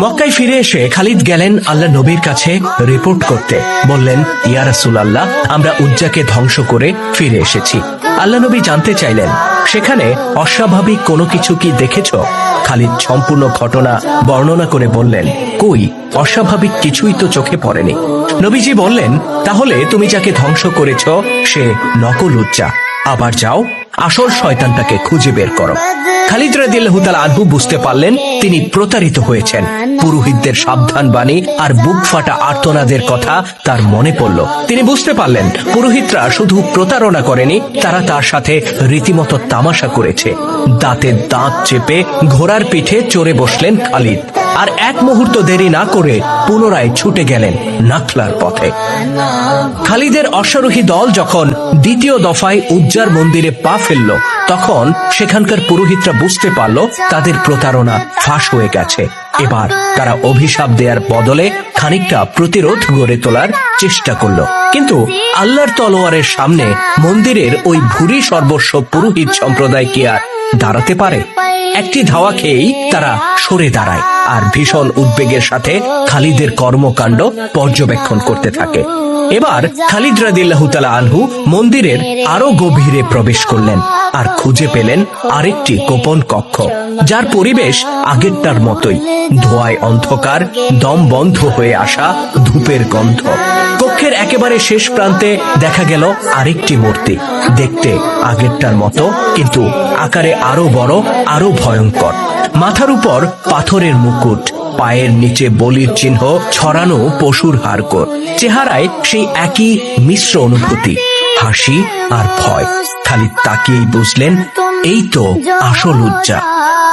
মক্কায় ফিরে এসে খালিদ গেলেন আল্লাহ নবীর কাছে রিপোর্ট করতে। বললেন, ইয়া রাসূল আল্লাহ আমরা উজ্জাকে ধ্বংস করে ফিরে এসেছি। আল্লাহ নবী জানতে চাইলেন, সেখানে অস্বাভাবিক কোনো কিছু কি দেখেছ? খালিদ সম্পূর্ণ ঘটনা বর্ণনা করে বললেন, কই, অস্বাভাবিক কিছুই তো চোখে পড়েনি। নবীজি বললেন, তাহলে তুমি যাকে ধ্বংস করেছ, সে নকল উজ্জা। আবার যাও আসল শয়তানটাকে খুঁজে বের করো। খালিদ রাদিল্লাহু তাআলা আনহু বুঝতে পারলেন তিনি প্রতারিত হয়েছেন। পুরোহিতদের সাবধান বাণী আর বুক ফাটা আর্তনাদের কথা তার মনে পড়ল। তিনি বুঝতে পারলেন, পুরোহিতরা শুধু প্রতারণা করেনি, তারা তার সাথে রীতিমতো তামাশা করেছে। দাঁতে দাঁত চেপে ঘোড়ার পিঠে চড়ে বসলেন খালিদ। আর এক মুহূর্ত দেরি না করে পুনরায় ছুটে গেলেন নাখলার পথে। খালিদের অশ্বারোহী দল যখন দ্বিতীয় দফায় উজ্জার মন্দিরে পা ফেলল, তখন সেখানকার পুরোহিতরা বুঝতে পারল তাদের প্রতারণা ফাঁস হয়ে গেছে। এবার তারা অভিশাপ দেওয়ার বদলে খানিকটা প্রতিরোধ গড়ে তোলার চেষ্টা করল। কিন্তু আল্লাহর তলোয়ারের সামনে মন্দিরের ওই ভুরি সর্বস্ব পুরোহিত সম্প্রদায় কি আর দাঁড়াতে পারে? একটি ধাওয়া খেয়েই তারা সরে দাঁড়ায় আর ভীষণ উদ্বেগের সাথে খালিদের কর্মকাণ্ড পর্যবেক্ষণ করতে থাকে। এবার খালিদ রাদিল্লাহু তাআলা আনহু মন্দিরের আরও গভীরে প্রবেশ করলেন আর খুঁজে পেলেন আরেকটি গোপন কক্ষ, যার পরিবেশ আগেরটার মতোই। ধোয়ায় অন্ধকার, দম বন্ধ হয়ে আসা ধূপের গন্ধ। কক্ষের একেবারে শেষ প্রান্তে দেখা গেল আরেকটি মূর্তি। দেখতে আগেরটার মতো, কিন্তু আকারে আরও বড়, আরও ভয়ঙ্কর। মাথার উপর পাথরের মুকুট, পায়ের নিচে বলির চিহ্ন, ছড়ানো পশুর হাড়কোর চেহারায় সেই একই মিশ্র অনুভূতি, হাসি আর ভয়। খালি তাকিয়েই বুঝলেন, এই তো আসল উজ্জা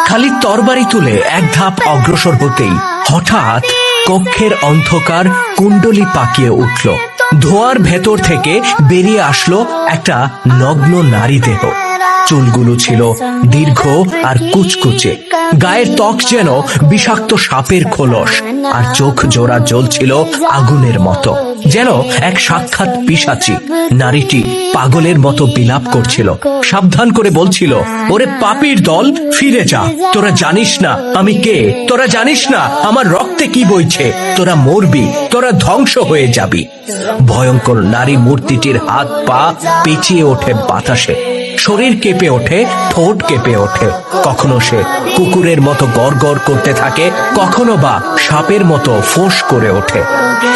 খালি তরবারি তুলে এক ধাপ অগ্রসর হতেই হঠাৎ কক্ষের অন্ধকার কুণ্ডলি পাকিয়ে উঠল। ধোয়ার ভেতর থেকে বেরিয়ে আসলো একটা নগ্ন নারী দেহ চুলগুলো ছিল দীর্ঘ আর কুচকুচে। গায়ের ত্বক যেন বিষাক্ত সাপের খোলস আর চোখ জোড়া জ্বলছিল আগুনের মতো। যেন এক সাক্ষাৎ পিসাচি নারীটি পাগলের মতো বিলাপ করছিল। সাবধান করে বলছিল, ওরে পাপির দল, ফিরে যা। তোরা জানিস না আমি কে। তোরা জানিস না আমার রক্তে কি বইছে। তোরা মরবি, তোরা ধ্বংস হয়ে যাবি। ভয়ঙ্কর নারী মূর্তিটির হাত পা পেঁচিয়ে ওঠে বাতাসে। শরীর কেঁপে ওঠে, ঠোঁট কেঁপে ওঠে। কখনো সে কুকুরের মতো গড় করতে থাকে, কখনো বা সাপের মতো ফোঁস করে ওঠে।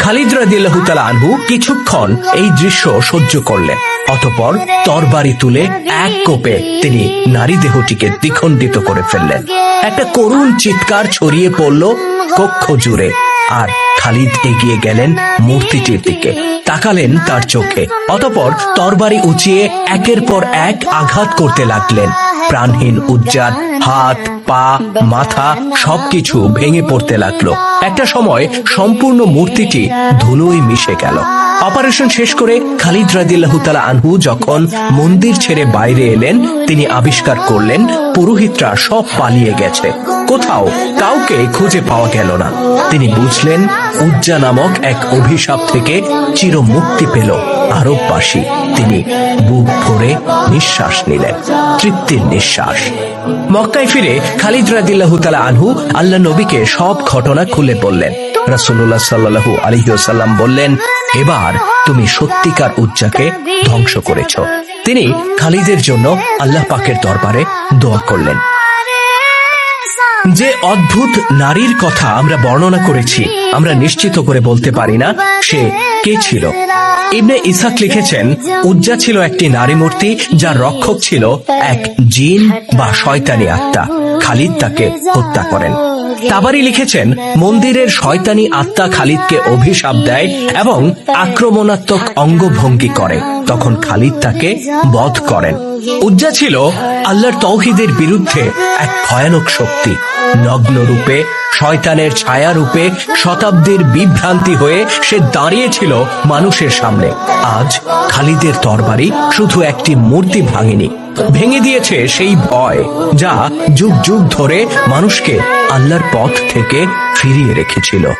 খালিদ রাদিল্লাহু আনহু কিছুক্ষণ এই দৃশ্য সহ্য করলেন। অতপর তরবারি তুলে এক কোপে তিনি নারী দেহটিকে দ্বিখণ্ডিত করে ফেললেন। একটা করুণ চিৎকার ছড়িয়ে পড়ল কক্ষ জুড়ে। আর খালিদ এগিয়ে গেলেন মূর্তিটির দিকে। তাকালেন তার চোখে। অতপর তরবারি উঁচিয়ে একের পর এক আঘাত করতে লাগলেন। প্রাণহীন উজ্জার হাত, পা, মাথা সবকিছু ভেঙে পড়তে লাগল। একটা সময় সম্পূর্ণ মূর্তিটি ধুলোয় মিশে গেল। অপারেশন শেষ করে খালিদ রাদিল্লাহু তাআলা আনহু যখন মন্দির ছেড়ে বাইরে এলেন, তিনি আবিষ্কার করলেন, পুরোহিতরা সব পালিয়ে গেছে। কোথাও কাউকে খুঁজে পাওয়া গেল না। তিনি বুঝলেন, উজ্জা নামক এক অভিশাপ থেকে চির মুক্তি পেল আরববাসী। তিনি বুক ভরে নিঃশ্বাস নিলেন, তৃপ্তির নিঃশ্বাস। মক্কায় ফিরে খালিদ রাদিল্লাহু তাআলা আনহু আল্লাহ নবীকে সব ঘটনা খুলে বললেন। রাসূলুল্লাহ সাল্লাল্লাহু আলাইহি ওয়াসাল্লাম বললেন, এবার তুমি সত্যিকার উজ্জাকে ধ্বংস করেছ। তিনি খালিদের জন্য আল্লাহ পাকের দরবারে দোয়া করলেন। যে অদ্ভুত নারীর কথা আমরা বর্ণনা করেছি, আমরা নিশ্চিত করে বলতে পারি না সে কে ছিল। ইবনে ইসাক লিখেছেন, উজ্জা ছিল একটি নারী মূর্তি যার রক্ষক ছিল এক জিন বা শয়তানি আত্মা। খালিদ তাকে হত্যা করেন। তাবারি লিখেছেন, মন্দিরের শয়তানি আত্মা খালিদকে অভিশাপ দেয় এবং আক্রমণাত্মক অঙ্গভঙ্গি করে। তখন খালিদ তাকে বধ করেন। উজ্জা ছিল আল্লাহর তৌহিদের বিরুদ্ধে এক ভয়ানক শক্তি। নগ্ন রূপে শয়তানের ছায়া রূপে শতাব্দীর বিভ্রান্তি হয়ে সে দাঁড়িয়েছিল মানুষের সামনে। আজ খালিদের তরবারি শুধু একটি মূর্তি ভাঙেনি। ভেঙে দিয়েছে সেই ভয় যা যুগ যুগ ধরে মানুষকে আল্লাহর পথ থেকে ফিরিয়ে রেখেছিল।